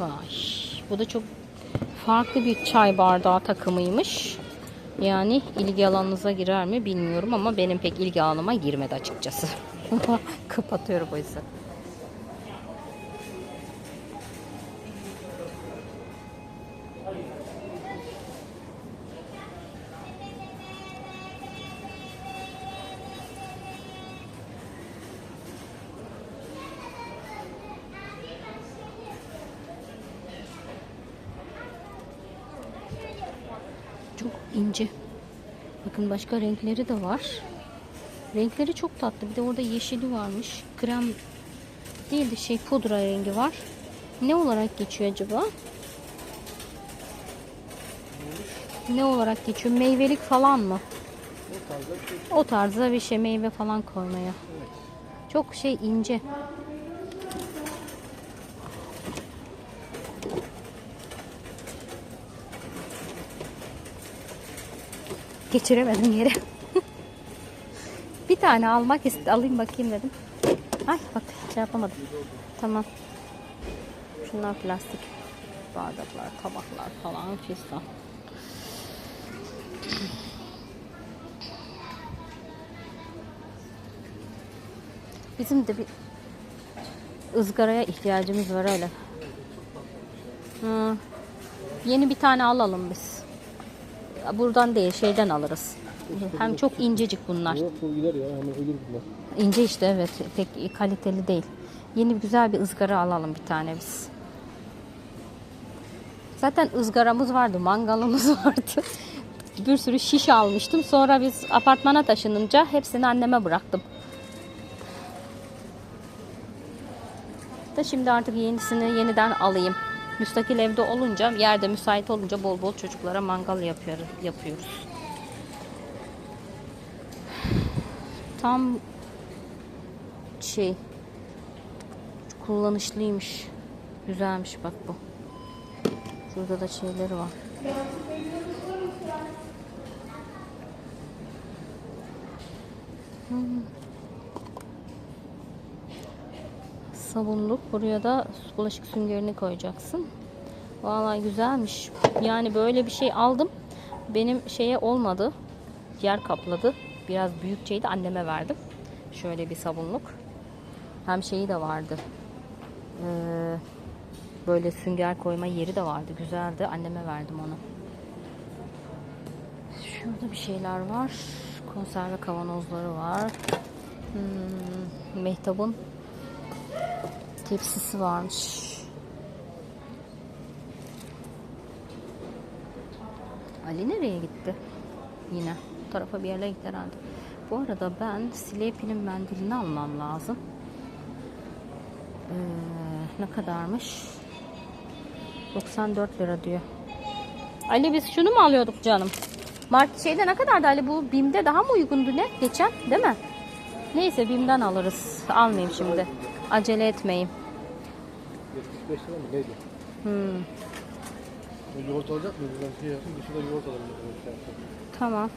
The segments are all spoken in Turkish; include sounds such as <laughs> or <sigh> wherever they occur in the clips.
Vay. Bu da çok farklı bir çay bardağı takımıymış. Yani ilgi alanınıza girer mi bilmiyorum ama benim pek ilgi alanıma girmedi açıkçası. <laughs> Kapatıyorum o yüzden. İnce. Bakın başka renkleri de var. Renkleri çok tatlı. Bir de orada yeşili varmış. Krem değil de şey pudra rengi var. Ne olarak geçiyor acaba? Ne olarak geçiyor? Meyvelik falan mı? O tarzda bir şey meyve falan koymaya. Çok şey ince. Geçiremedim yere. <laughs> bir tane almak ist alayım bakayım dedim. Ay bak şey yapamadım. Tamam. Şunlar plastik bardaklar, tabaklar falan fistan. Bizim de bir ızgaraya ihtiyacımız var öyle. Hı. Yeni bir tane alalım biz. Buradan değil şeyden alırız. Hem çok incecik bunlar. Yok bu gider ya hemen ölür bunlar. İnce işte evet pek kaliteli değil. Yeni güzel bir ızgara alalım bir tane biz. Zaten ızgaramız vardı, mangalımız <laughs> vardı. Bir sürü şiş almıştım. Sonra biz apartmana taşınınca hepsini anneme bıraktım. Da şimdi artık yenisini yeniden alayım. Müstakil evde olunca, yerde müsait olunca bol bol çocuklara mangal yapıyoruz. yapıyoruz. Tam şey kullanışlıymış. Güzelmiş bak bu. Şurada da şeyleri var. Hmm. Sabunluk. Buraya da bulaşık süngerini koyacaksın. Vallahi güzelmiş. Yani böyle bir şey aldım. Benim şeye olmadı. Yer kapladı. Biraz büyükçeydi. Anneme verdim. Şöyle bir sabunluk. Hem şeyi de vardı. Ee, böyle sünger koyma yeri de vardı. Güzeldi. Anneme verdim onu. Şurada bir şeyler var. Konserve kavanozları var. Hmm, Mehtap'ın tepsisi varmış. Ali nereye gitti? Yine. Bu tarafa bir yerlere gitti herhalde. Bu arada ben Sleepy'nin mendilini almam lazım. Ee, ne kadarmış? 94 lira diyor. Ali biz şunu mu alıyorduk canım? Market şeyde ne kadardı Ali? Bu BİM'de daha mı uygundu ne? Geçen değil mi? Neyse BİM'den alırız. Almayayım şimdi. Acele etmeyeyim. 75 lira mı neydi? Hmm, Bu yoğurt alacak mı? Buradan şey yapsın dışında yoğurt alalım. Şey tamam.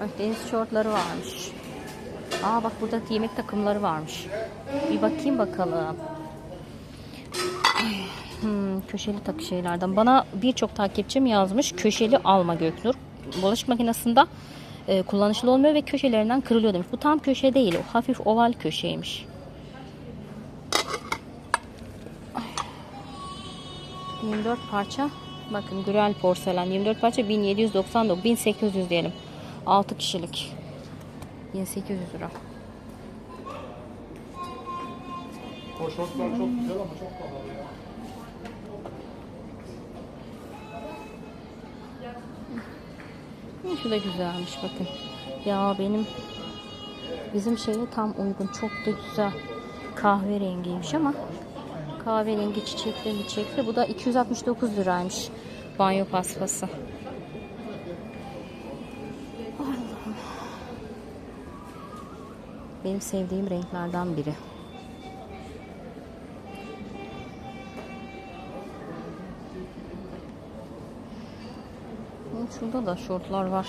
Ay, deniz şortları varmış. Aa bak burada yemek takımları varmış. Bir bakayım bakalım. Hmm, köşeli takı şeylerden. Bana birçok takipçim yazmış. Köşeli alma Göknur. Bulaşık makinesinde e, kullanışlı olmuyor ve köşelerinden kırılıyor demiş. Bu tam köşe değil. O hafif oval köşeymiş. 24 parça. Bakın Gürel porselen 24 parça 1799 1800 diyelim. 6 kişilik. 1800 lira. O şortlar çok güzel ama çok pahalı ya. Şu da güzelmiş bakın. Ya benim bizim şeye tam uygun. Çok da güzel. Kahverengiymiş ama kahverengi çiçekli çiçekli. Bu da 269 liraymış. Banyo paspası. Benim sevdiğim renklerden biri. Şurada da şortlar var.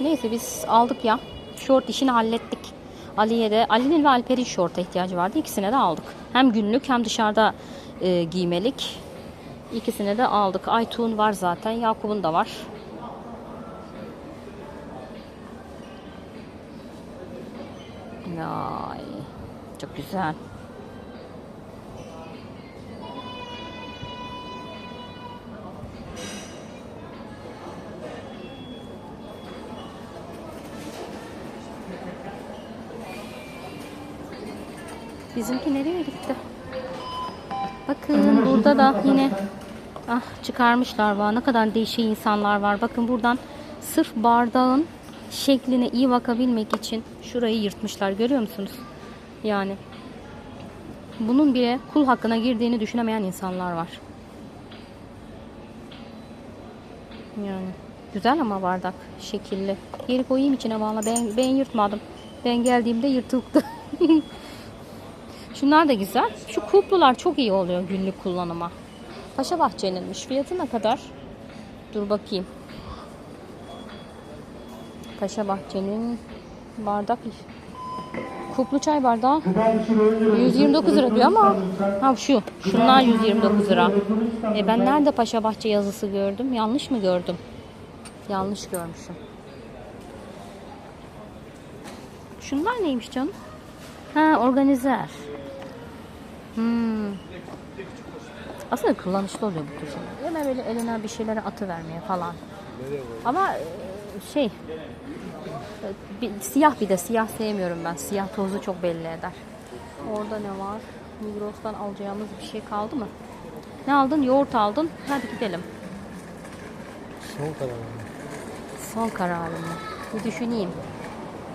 Neyse biz aldık ya. Şort işini hallettik. Ali'ye de Ali'nin ve Alper'in şorta ihtiyacı vardı. İkisine de aldık. Hem günlük hem dışarıda e, giymelik. İkisine de aldık. Aytuğ'un var zaten. Yakup'un da var. Vay. Çok güzel. Bizimki nereye gitti? Bakın burada da yine ah çıkarmışlar var. Ne kadar değişik insanlar var. Bakın buradan sırf bardağın şekline iyi bakabilmek için şurayı yırtmışlar. Görüyor musunuz? Yani bunun bile kul hakkına girdiğini düşünemeyen insanlar var. Yani güzel ama bardak şekilli. Geri koyayım içine valla ben, ben yırtmadım. Ben geldiğimde yırtıldı. <laughs> Şunlar da güzel. Şu kuplular çok iyi oluyor günlük kullanıma. Paşa Bahçe'ninmiş. Fiyatı ne kadar? Dur bakayım. Paşa Bahçe'nin bardak kuplu çay bardağı 129 lira diyor ama ha şu şunlar 129 lira. E ben nerede Paşa Bahçe yazısı gördüm? Yanlış mı gördüm? Yanlış görmüşüm. Şunlar neymiş canım? Ha organizer. Hmm. Aslında kullanışlı oluyor bu tür şeyler. Hemen böyle eline bir şeyleri atıvermeye falan. Ama e, şey bir, siyah bir de siyah sevmiyorum ben. Siyah tozu çok belli eder. Orada ne var? Migros'tan alacağımız bir şey kaldı mı? Ne aldın? Yoğurt aldın. Hadi gidelim. Son karar. Son kararımı. Bir düşüneyim.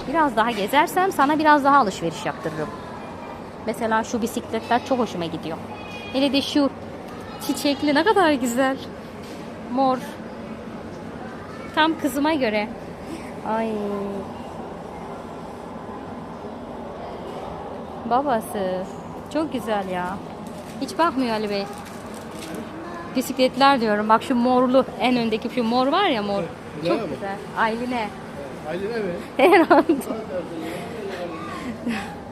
Biraz daha gezersem sana biraz daha alışveriş yaptırırım. Mesela şu bisikletler çok hoşuma gidiyor. Hele de şu çiçekli ne kadar güzel. Mor. Tam kızıma göre. Ay. Babası. Çok güzel ya. Hiç bakmıyor Ali Bey. Bisikletler diyorum. Bak şu morlu en öndeki şu mor var ya mor. Güzel Çok güzel. Ayline. Aylin mi? Herhalde. <laughs>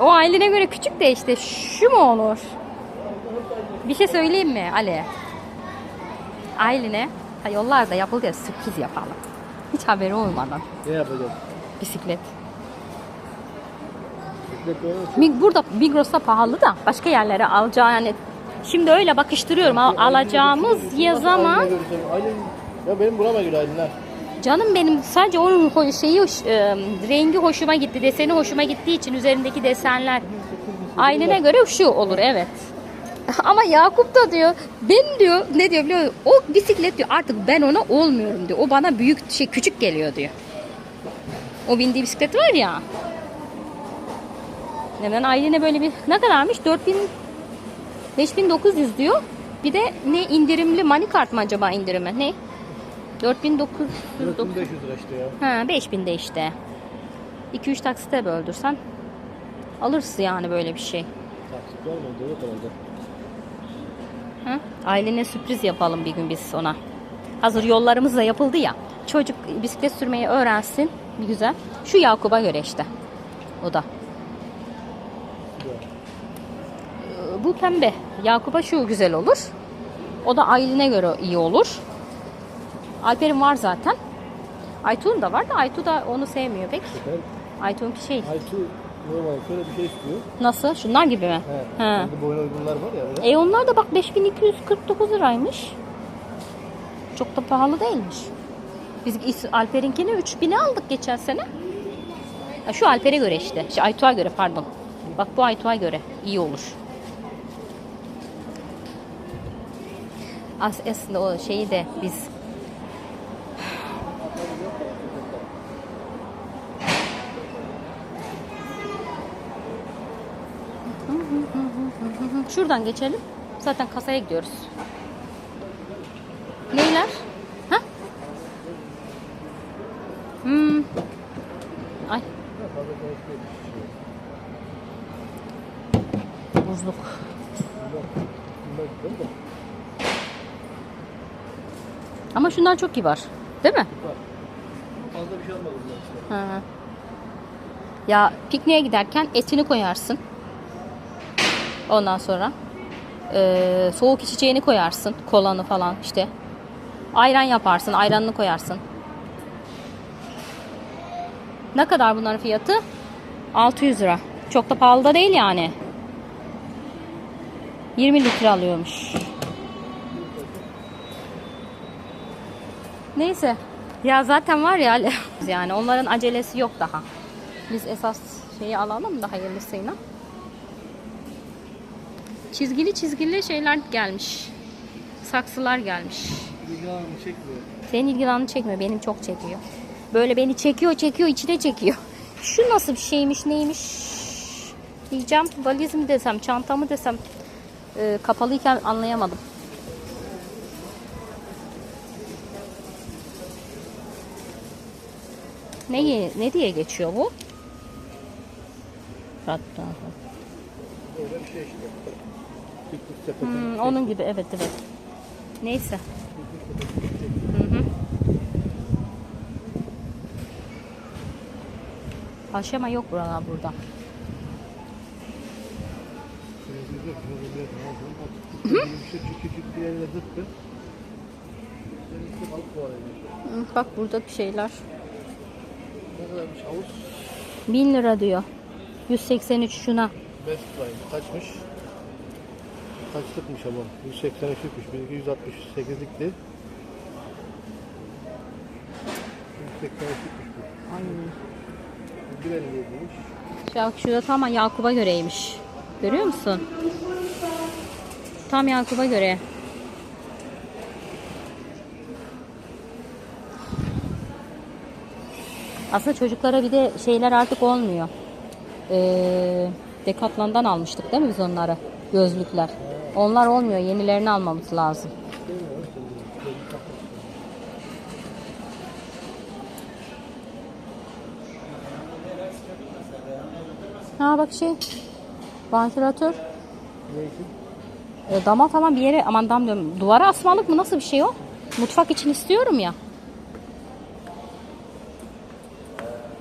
o ailine göre küçük de işte şu mu olur? Bir şey söyleyeyim mi Ali? Ailine ha yollarda yapıldı ya sürpriz yapalım. Hiç haberi olmadan. Ne yapacağız? Bisiklet. Bisiklet böyle mi? Mi- Burada Migros'ta pahalı da başka yerlere alacağı yani şimdi öyle bakıştırıyorum al- alacağımız ya zaman ya benim burama göre ha. Canım benim sadece onun şeyi e, rengi hoşuma gitti, deseni hoşuma gittiği için üzerindeki desenler aynına göre şu olur evet. <laughs> Ama Yakup da diyor ben diyor ne diyor biliyor musun? O bisiklet diyor artık ben ona olmuyorum diyor. O bana büyük şey küçük geliyor diyor. O bindiği bisiklet var ya. Neden Aylin'e böyle bir ne kadarmış? 4000 5900 diyor. Bir de ne indirimli mani kart mı acaba indirimi? Ne? 4900 4500 lira işte ya. Ha 5000'de işte. 2-3 taksite böldürsen alırsın yani böyle bir şey. Taksit mı? Devlet alacak. Hı? Ailene sürpriz yapalım bir gün biz ona. Hazır yollarımız da yapıldı ya. Çocuk bisiklet sürmeyi öğrensin. Bir güzel. Şu Yakup'a göre işte. O da. Bu pembe. Yakup'a şu güzel olur. O da Aylin'e göre iyi olur. Alper'in var zaten. Aytuğ'un da var da Aytuğ da onu sevmiyor pek. Efendim? Aytuğ'unki şey. Aytu normal şöyle bir şey istiyor. Nasıl? Şunlar gibi mi? He. He. Kendi boyuna uygunlar var ya. Böyle. E onlar da bak 5249 liraymış. Çok da pahalı değilmiş. Biz Alper'inkini 3000'e aldık geçen sene. Şu Alper'e göre işte. Şu Aytuğ'a göre pardon. Bak bu Aytuğ'a göre iyi olur. As aslında o şeyi de biz Şuradan geçelim. Zaten kasaya gidiyoruz. Neyler? Ha? Hmm. Ay. Buzluk. Ama şunlar çok kibar. Değil mi? Fazla bir şey. Ha. Ya pikniğe giderken etini koyarsın. Ondan sonra eee, soğuk içeceğini koyarsın. Kolanı falan işte. Ayran yaparsın. Ayranını koyarsın. Ne kadar bunların fiyatı? 600 lira. Çok da pahalı da değil yani. 20 litre alıyormuş. Neyse. Ya zaten var ya <laughs> yani onların acelesi yok daha. Biz esas şeyi alalım da hayırlısıyla. Çizgili çizgili şeyler gelmiş. Saksılar gelmiş. İlgilenimi çekmiyor. Senin ilgin alanı çekmiyor. Benim çok çekiyor. Böyle beni çekiyor çekiyor içine çekiyor. <laughs> Şu nasıl bir şeymiş neymiş diyeceğim. Valiz mi desem çanta mı desem e, kapalıyken anlayamadım. Ne, ne diye geçiyor bu? Hatta. Öyle bir şey işte. Hmm, onun gibi evet evet. Neyse. Hı hı. Aşama yok buralar burada. Bak burada bir şeyler. Ne kadarmış havuz? 1000 lira diyor. 183 şuna. Best Buy kaçmış? Kaçlıkmış ama? 183'lükmüş. Bizimki 168'likti. 183'lükmüş bu. Ay. Bir elindeymiş. Bak şurada tam Yakup'a göreymiş. Görüyor musun? Tam Yakup'a göre. Aslında çocuklara bir de şeyler artık olmuyor. Ee, Decathlon'dan almıştık değil mi biz onları? Gözlükler. Onlar olmuyor. Yenilerini almamız lazım. Ha bak şey. Vantilatör. E, dama falan bir yere aman dam diyorum. Duvara asmalık mı? Nasıl bir şey o? Mutfak için istiyorum ya.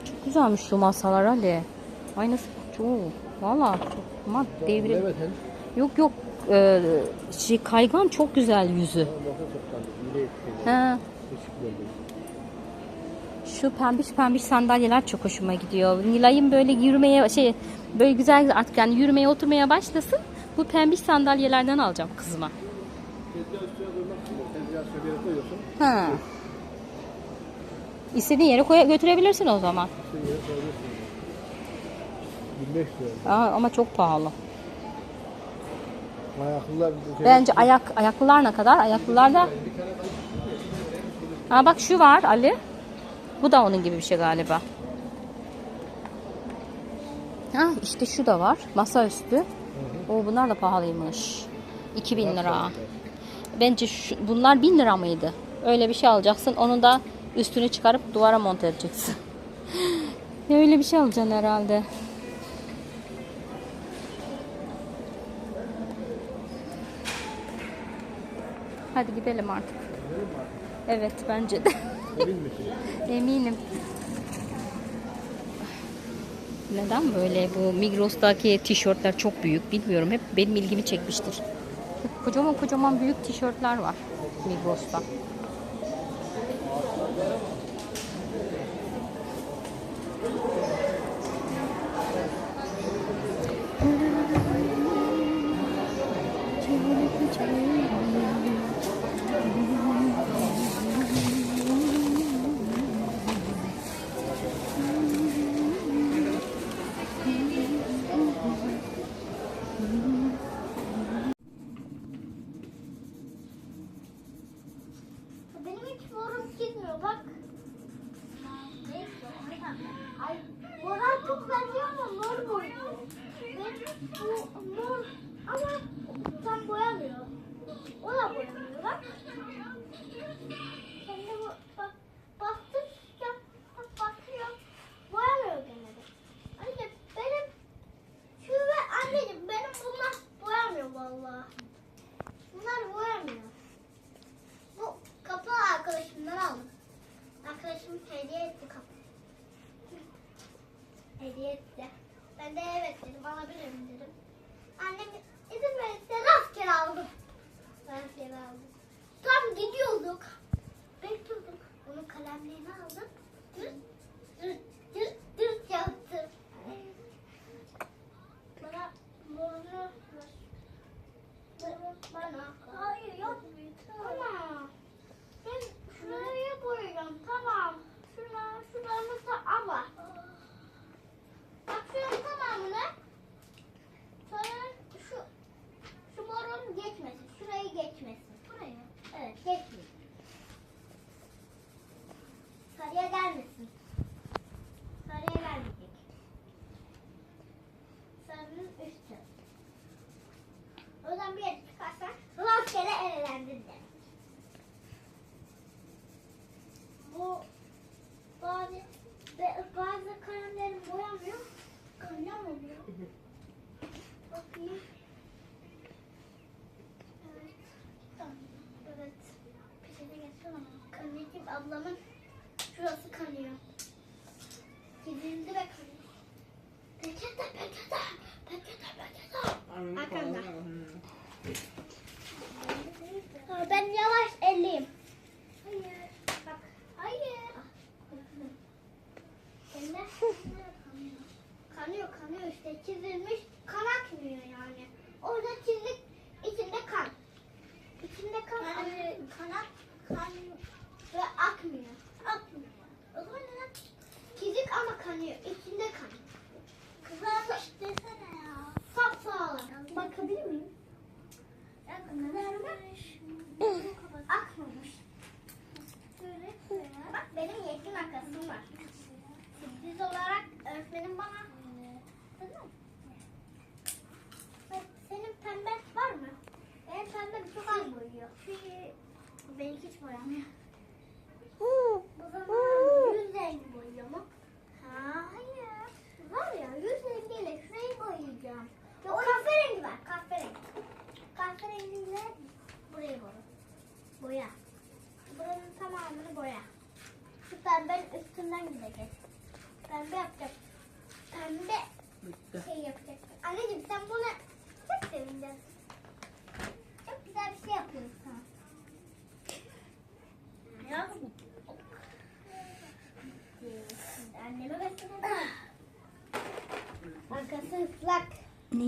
Çok güzelmiş şu masalar Ali. Aynısı çok. Valla çok. Ama devrim. Yok yok. Ee, şey, kaygan çok güzel yüzü. Ederim. Şu pembiş pembiş sandalyeler çok hoşuma gidiyor. Nilay'ın böyle yürümeye şey böyle güzel artık yani yürümeye oturmaya başlasın. Bu pembiş sandalyelerden alacağım kızıma. Ha. İstediğin yere koy götürebilirsin o zaman. İstediğin yere koyuyorsun. 25 lira. Aa, ama çok pahalı. Ayaklılar Bence ayak ayaklılar ne kadar? Ayaklılar da Ha bak şu var Ali. Bu da onun gibi bir şey galiba. Ha işte şu da var. Masaüstü. O bunlar da pahalıymış. 2000 lira. Bence şu, bunlar 1000 lira mıydı? Öyle bir şey alacaksın. Onun da üstünü çıkarıp duvara monte edeceksin. <laughs> Öyle bir şey alacaksın herhalde. Hadi gidelim artık. Evet bence de. Emin misin? <laughs> Eminim. Neden böyle bu Migros'taki tişörtler çok büyük bilmiyorum. Hep benim ilgimi çekmiştir. Kocaman kocaman büyük tişörtler var Migros'ta. Hiç morum gitmiyor bak. Ay, moral çok benziyor ama mor boyuyor. Bu 啊那个 ablamın şurası kanıyor. Çizildi ve kanıyor. Peçete peçete. Peçete peçete. Arkanda. Aa, Ben yavaş elleyim. Hayır. Bak. Hayır. Eller kanıyor. Kanıyor kanıyor işte çizilmiş 我凉面。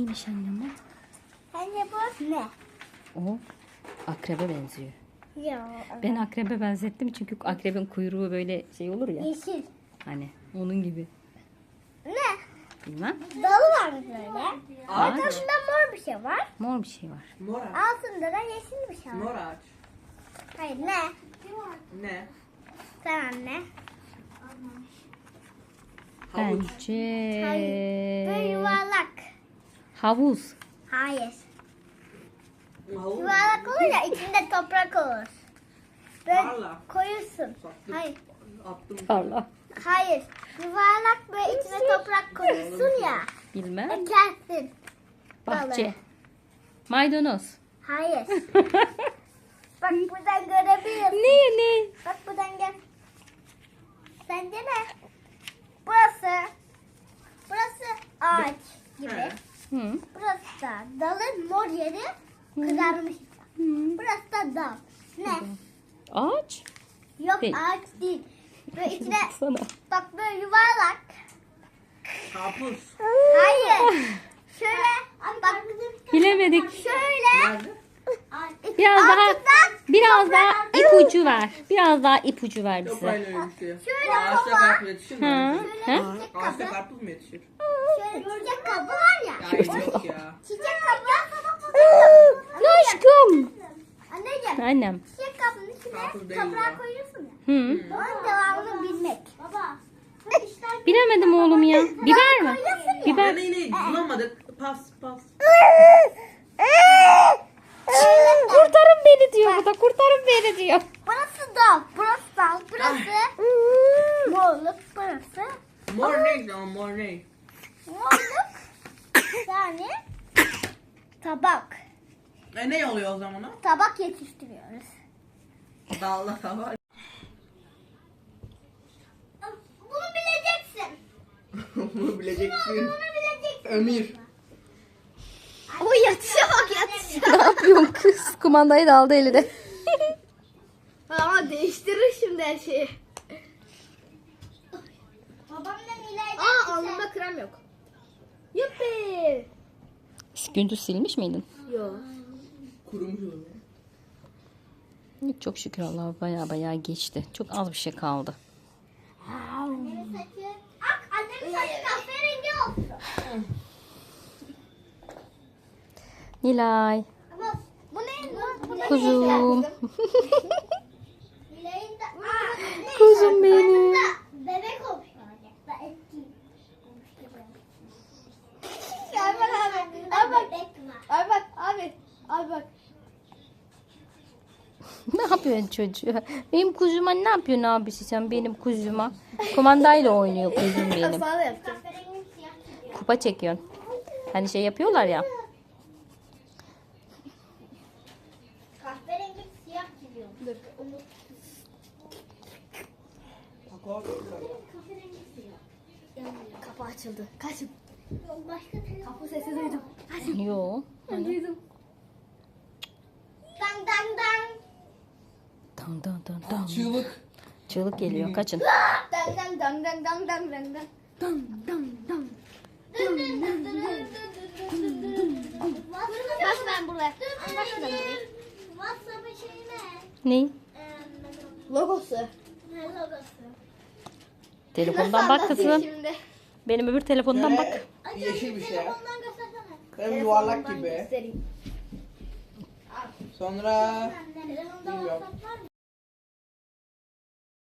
Neymiş annem o? Sence bu ne? O akrebe benziyor. Ya. Ben akrebe benzettim çünkü akrebin kuyruğu böyle şey olur ya. Yeşil. Hani onun gibi. Ne? Bilmem. Dalı var mı böyle? Ağaç. Ortasında mor bir şey var. Mor bir şey var. Mor ağaç. Altında da yeşil bir şey var. Mor ağaç. Hayır ne? Ne? Sen anne. Havuç. Bence Hayır. Böyle yuvarlak. Havuz. Hayır. Yuvarlak olur ya içinde toprak olur. Böyle Tarla. Sattım. Hayır. Attım. Tarla. Hayır. Yuvarlak böyle içine toprak koyuyorsun ya. Bilmem. Ekersin. Bahçe. Maydanoz. Hayır. <laughs> Bak buradan görebiliyorsun. ne ne? Bak buradan gel. Sence ne? Burası. Burası ağaç gibi. He. Hı. Burası da dalın mor yeri kızarmış. Hı. Burası da dal. Ne? Ağaç. Yok Değil. ağaç değil. Böyle içine Sana. bak böyle yuvarlak. Karpuz. Hayır. Şöyle bak Bilemedik. şöyle Nerede? Biraz daha biraz daha ipucu ver. Biraz daha ipucu ver bize. şey. Şöyle Ağaçta kova. karpuz yetişir Hı. mi? Hı? çiçek Ağaçta karpuz mu yetişir? Şöyle çiçek kabı var ya. Ya yok ya. Çiçek kabı. Aşkım. Anneciğim Annem. çiçek kabının Karpuz içine değil toprağı koyuyorsun ya. Hı. Onun devamını bilmek. Baba. Bilemedim oğlum ya. Biber mi? Biber. Ben yine bulamadık. Pas pas. Kurtarın beni diyor bu da. Kurtarın beni diyor. Burası dal. Burası dal. Burası morluk. Burası Mor ne? Ama mor ne? morluk. Yani tabak. E ne oluyor o zaman o? Tabak yetiştiriyoruz. Dalla tava. Bunu bileceksin. <laughs> Bunu bileceksin. Bunu bileceksin. Ömür. O yatışa bak yatışa. Ne yapıyorsun kız? Kumandayı da aldı eline. Ama değiştirir şimdi her şeyi. Babamla Nilay'dan Aa alnımda krem yok. Yuppi. Gündüz silmiş miydin? Yok. Kurumuş olur. Çok şükür Allah baya baya geçti. Çok az bir şey kaldı. Annemin saçı. Ak annemin saçı kahverengi olsun. Nilay. Ama bu ne? Bu, bu ne? Kuzum. <laughs> Kuzum benim. Bebek olmuş. Gel bak abi. Abi bak. Abi bak abi. Abi bak. ne yapıyorsun çocuğa? Benim kuzuma ne yapıyorsun abisi sen benim kuzuma? Kumandayla oynuyor kuzum benim. Kupa çekiyorsun. Hani şey yapıyorlar ya. Kahverengi siyah gidiyor. Dur. Onu Kapı açıldı. Kaçın. Başka. Kapı sesi duydum. Yo. Ben duydum. Dang dang dang. Dang dang dang dang. Çığlık. Çığlık geliyor. Kaçın. Dang dang dang dang dang dang dang dang. Dang dang dang. Bak ben buraya. Bak şurada buraya. WhatsApp'ın şeyi ne? Ne? Logosu. Ne logosu? Telefondan bak kızım. Şimdi. Benim öbür telefondan bak. Şöyle Yeşil bir şey. Bir yuvarlak gibi. göstereyim. Sonra. WhatsApp var